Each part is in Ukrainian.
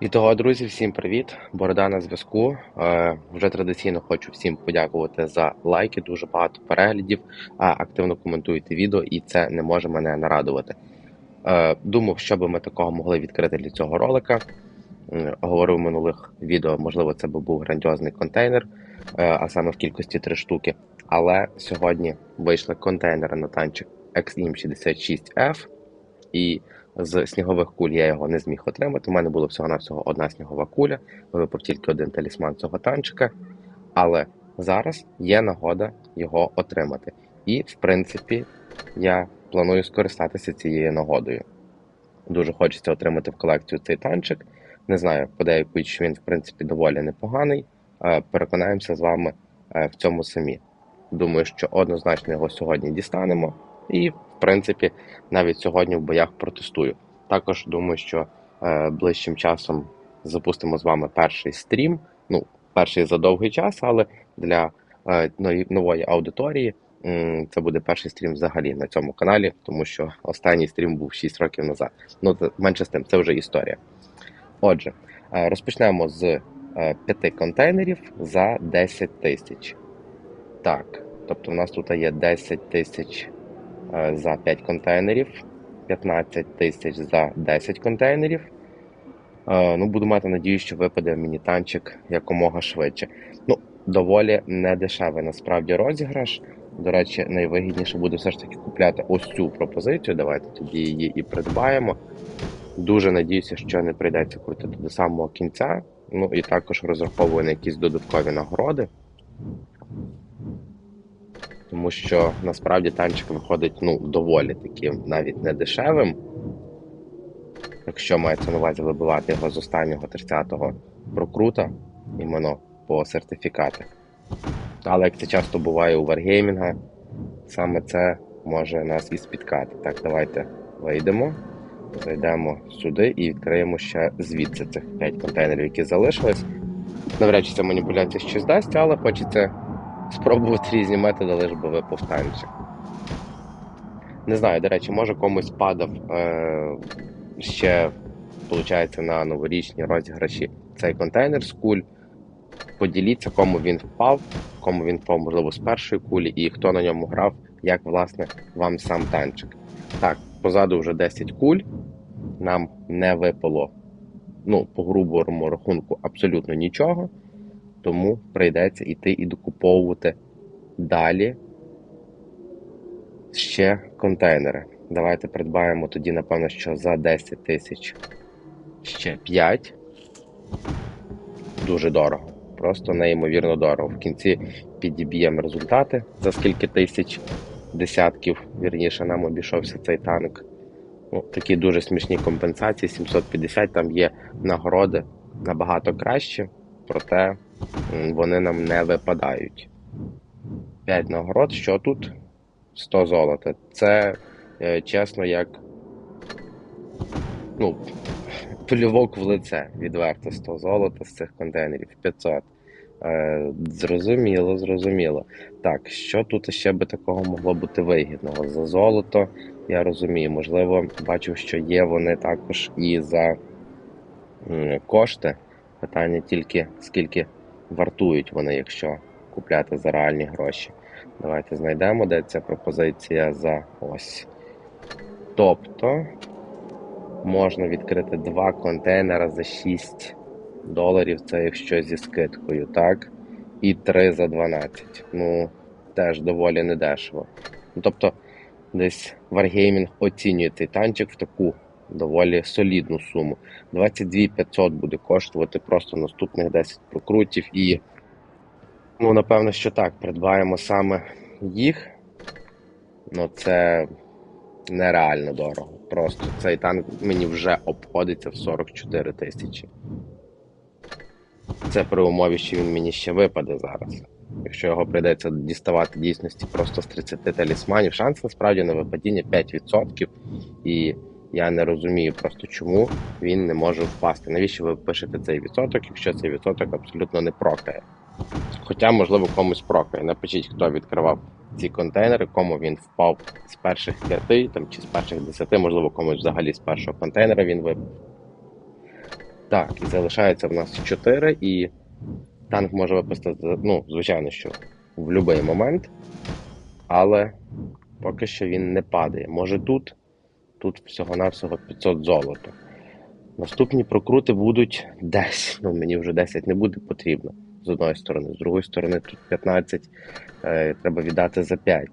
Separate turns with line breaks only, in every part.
І того, друзі, всім привіт! Борода на зв'язку. Е, вже традиційно хочу всім подякувати за лайки, дуже багато переглядів, а активно коментуєте відео, і це не може мене нарадувати. Е, думав, що би ми такого могли відкрити для цього ролика. Е, говорив в минулих відео, можливо, це би був грандіозний контейнер, е, а саме в кількості три штуки. Але сьогодні вийшли контейнери на танчик XIM66F і з снігових куль я його не зміг отримати. У мене було всього-навсього одна снігова куля, випав тільки один талісман цього танчика. Але зараз є нагода його отримати. І, в принципі, я планую скористатися цією нагодою. Дуже хочеться отримати в колекцію цей танчик. Не знаю, подейкують, він, в принципі, доволі непоганий. Е, Переконаємося з вами е, в цьому самі. Думаю, що однозначно його сьогодні дістанемо. І, принципі, навіть сьогодні в боях протестую. Також думаю, що е, ближчим часом запустимо з вами перший стрім. Ну, перший за довгий час, але для е, нової- аудиторії м, це буде перший стрім взагалі на цьому каналі, тому що останній стрім був 6 років назад. Ну, менше з тим, це вже історія. Отже, е, розпочнемо з е, п'яти контейнерів за 10 тисяч. Так, тобто в нас тут є 10 тисяч е, за 5 контейнерів, 15 тисяч за 10 контейнерів. Е, Ну, буду мати надію, що випаде мені танчик якомога швидше. Ну, доволі недешевий насправді розіграш. До речі, найвигідніше буде все ж таки купляти ось цю пропозицію. Давайте тоді її і придбаємо. Дуже надіюся, що не прийдеться крутити до самого кінця. Ну і також розраховую на якісь додаткові нагороди. Тому що насправді танчик виходить ну, доволі таким, навіть не дешевим. Якщо мається на увазі вибивати його з останнього 30-го прокрута, іменно по сертифікатах. Але як це часто буває у варгеймінга, саме це може нас і спіткати. Так, давайте вийдемо, зайдемо сюди і відкриємо ще звідси цих 5 контейнерів, які залишились. Навряд чи ця маніпуляція щось дасть, але хочеться спробувати різні методи, лише би випав танчик. Не знаю, до речі, може комусь падав е- ще, виходить, на новорічні розіграші цей контейнер з куль. Поділіться, кому він впав, кому він впав, можливо, з першої кулі, і хто на ньому грав, як власне вам сам танчик. Так, позаду вже 10 куль. Нам не випало, ну, по грубому рахунку, абсолютно нічого. Тому прийдеться йти і докуповувати далі ще контейнери. Давайте придбаємо тоді, напевно, що за 10 тисяч ще 5. Дуже дорого. Просто неймовірно дорого. В кінці підіб'ємо результати, за скільки тисяч десятків, вірніше, нам обійшовся цей танк. Ну, такі дуже смішні компенсації. 750 там є нагороди набагато краще, проте вони нам не випадають. 5 нагород, що тут? 100 золота. Це е, чесно, як ну, плювок в лице, відверто 100 золота з цих контейнерів, 500. Е, зрозуміло, зрозуміло. Так, що тут ще би такого могло бути вигідного? За золото, я розумію, можливо, бачив, що є вони також і за кошти. Питання тільки скільки вартують вони, якщо купляти за реальні гроші. Давайте знайдемо, де ця пропозиція за ось. Тобто можна відкрити два контейнера за 6 доларів, це якщо зі скидкою, так? І 3 за 12. Ну, теж доволі недешево. Ну, тобто, десь Wargaming оцінює цей танчик в таку доволі солідну суму. 22 500 буде коштувати просто наступних 10 прокрутів і. Ну, напевно, що так, придбаємо саме їх. Ну, це нереально дорого. Просто цей танк мені вже обходиться в 44 тисячі. Це при умові, що він мені ще випаде зараз. Якщо його прийдеться діставати дійсності просто з 30 талісманів, шанс насправді на випадіння 5%. І я не розумію просто, чому він не може впасти. Навіщо ви пишете цей відсоток, якщо цей відсоток абсолютно не прокає? Хоча, можливо, комусь прокає. Напишіть, хто відкривав ці контейнери, кому він впав з перших п'яти там, чи з перших десяти, можливо, комусь взагалі з першого контейнера він випав. Так, і залишається в нас 4, і танк може випустити, ну, звичайно, що в будь-який момент, але поки що він не падає. Може тут, тут всього-навсього 500 золота. Наступні прокрути будуть десь. Ну, мені вже 10 не буде потрібно з одної сторони, з другої сторони, тут 15 е, треба віддати за 5.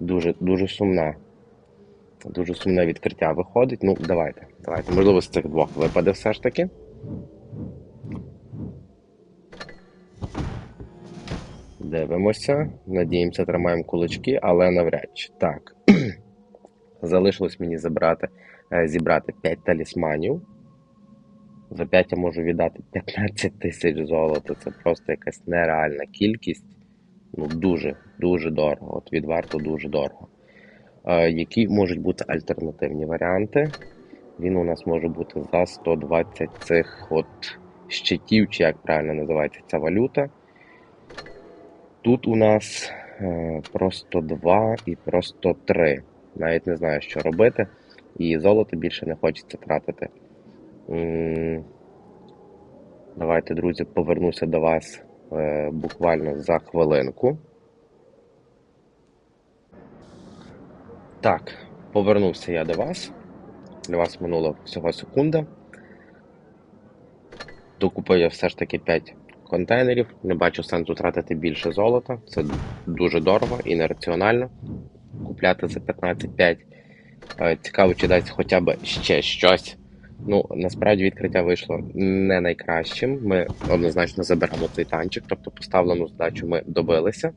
Дуже, дуже сумна. Дуже сумне відкриття виходить. Ну, давайте. Давайте. Можливо, з цих двох випаде все ж таки. Дивимося. Надіємося, тримаємо кулачки, але навряд чи. Так. Залишилось мені забрати, е, зібрати 5 талісманів. За 5 я можу віддати 15 тисяч золота. Це просто якась нереальна кількість. Ну, дуже, дуже дорого. От від варто дуже дорого. Е, які можуть бути альтернативні варіанти? Він у нас може бути за 120 цих от щитів, чи як правильно називається ця валюта. Тут у нас е, просто 2 і просто 3. Навіть не знаю, що робити. І золото більше не хочеться тратити. Давайте, друзі, повернуся до вас е, буквально за хвилинку. Так, повернувся я до вас. Для вас минула всього секунда. Докупив я все ж таки 5 контейнерів. Не бачу сенсу тратити більше золота. Це дуже дорого і нераціонально. Купляти за 15-5. Е, Цікаво, чи дасть хоча б ще щось. Ну, насправді відкриття вийшло не найкращим. Ми однозначно заберемо цей танчик, тобто поставлену задачу ми добилися,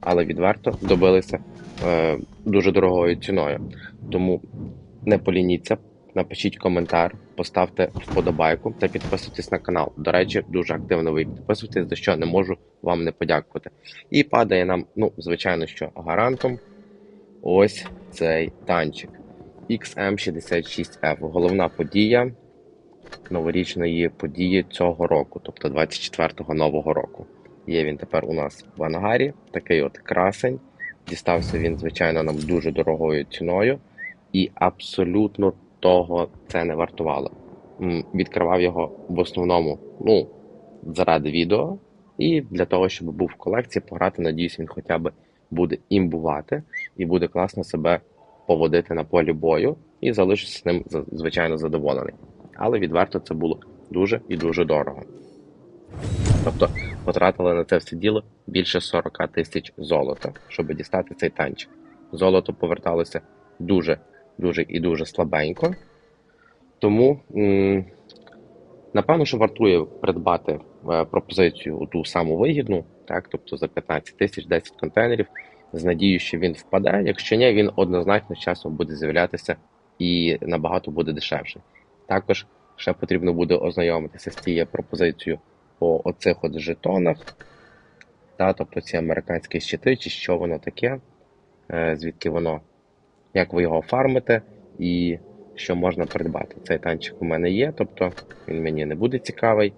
але відверто добилися е, дуже дорогою ціною. Тому не полініться, напишіть коментар, поставте вподобайку та підписуйтесь на канал. До речі, дуже активно ви підписуєтесь, за що не можу вам не подякувати. І падає нам, ну, звичайно, що гарантом ось цей танчик. XM66F. Головна подія новорічної події цього року, тобто 24-го нового року. Є він тепер у нас в ангарі, такий от красень. Дістався він, звичайно, нам дуже дорогою ціною, і абсолютно того це не вартувало. Відкривав його в основному, ну, заради відео, і для того, щоб був в колекції, пограти, надіюсь, він хоча б буде імбувати і буде класно себе поводити на полі бою, і залишуся з ним звичайно задоволений. Але відверто це було дуже і дуже дорого. Тобто потратили на це все діло більше 40 тисяч золота, щоб дістати цей танчик. Золото поверталося дуже, дуже і дуже слабенько. Тому, напевно, що вартує придбати е, пропозицію ту саму вигідну, так, тобто за 15 тисяч 10 контейнерів, з надією, що він впаде. Якщо ні, він однозначно з часом буде з'являтися і набагато буде дешевше. Також ще потрібно буде ознайомитися з цією пропозицією по оцих от жетонах, та, тобто ці американські щити, чи що воно таке, е, звідки воно, як ви його фармите і що можна придбати. Цей танчик у мене є, тобто він мені не буде цікавий.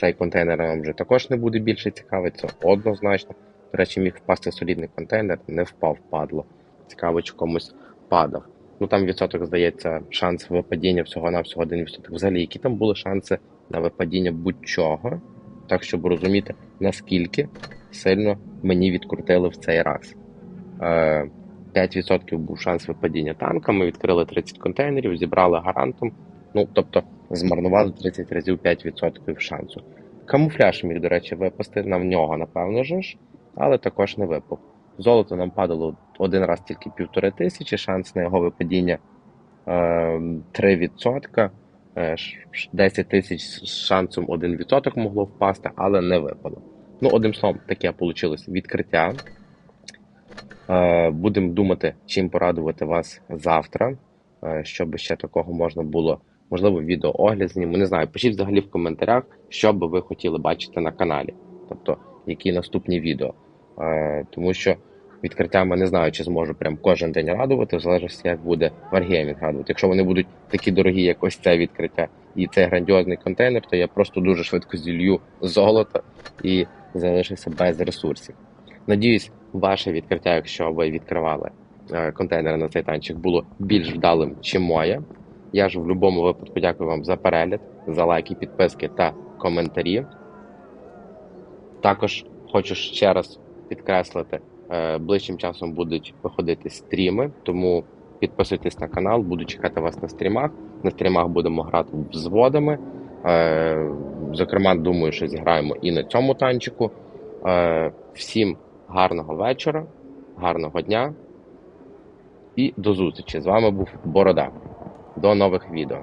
Цей контейнер вам вже також не буде більше цікавий, це однозначно. До речі, міг впасти солідний контейнер, не впав, падло. Цікаво, чи комусь падав. Ну там відсоток, здається, шанс випадіння всього-навсього один відсоток. Взагалі, які там були шанси на випадіння будь-чого, так щоб розуміти, наскільки сильно мені відкрутили в цей раз. Е, 5% був шанс випадіння танка. Ми відкрили 30 контейнерів, зібрали гарантом. Ну, тобто, змарнували 30 разів 5% шансу. Камуфляж міг, до речі, випасти на нього, напевно ж, але також не випав. Золото нам падало один раз тільки півтори тисячі, шанс на його випадіння е, 3%. Е, ш- ш- 10 тисяч з шансом 1% могло впасти, але не випало. Ну, одним словом, таке вийшло відкриття. Е, Будемо думати, чим порадувати вас завтра, е, щоб ще такого можна було, можливо, відеоогляд зніму. Не знаю, пишіть взагалі в коментарях, що би ви хотіли бачити на каналі. Тобто, які наступні відео. Е, Тому що відкриттями не знаю, чи зможу прям кожен день радувати, в залежності, як буде Wargaming радувати. Якщо вони будуть такі дорогі, як ось це відкриття і цей грандіозний контейнер, то я просто дуже швидко зілью золото і залишуся без ресурсів. Надіюсь, ваше відкриття, якщо ви відкривали е, контейнери на цей танчик, було більш вдалим, чим моє. Я ж в будь-якому випадку дякую вам за перегляд, за лайки, підписки та коментарі. Також хочу ще раз підкреслити, е, ближчим часом будуть виходити стріми, тому підписуйтесь на канал, буду чекати вас на стрімах. На стрімах будемо грати взводами. Е, Зокрема, думаю, що зіграємо і на цьому танчику. Всім гарного вечора, гарного дня і до зустрічі. З вами був Борода. До нових відео.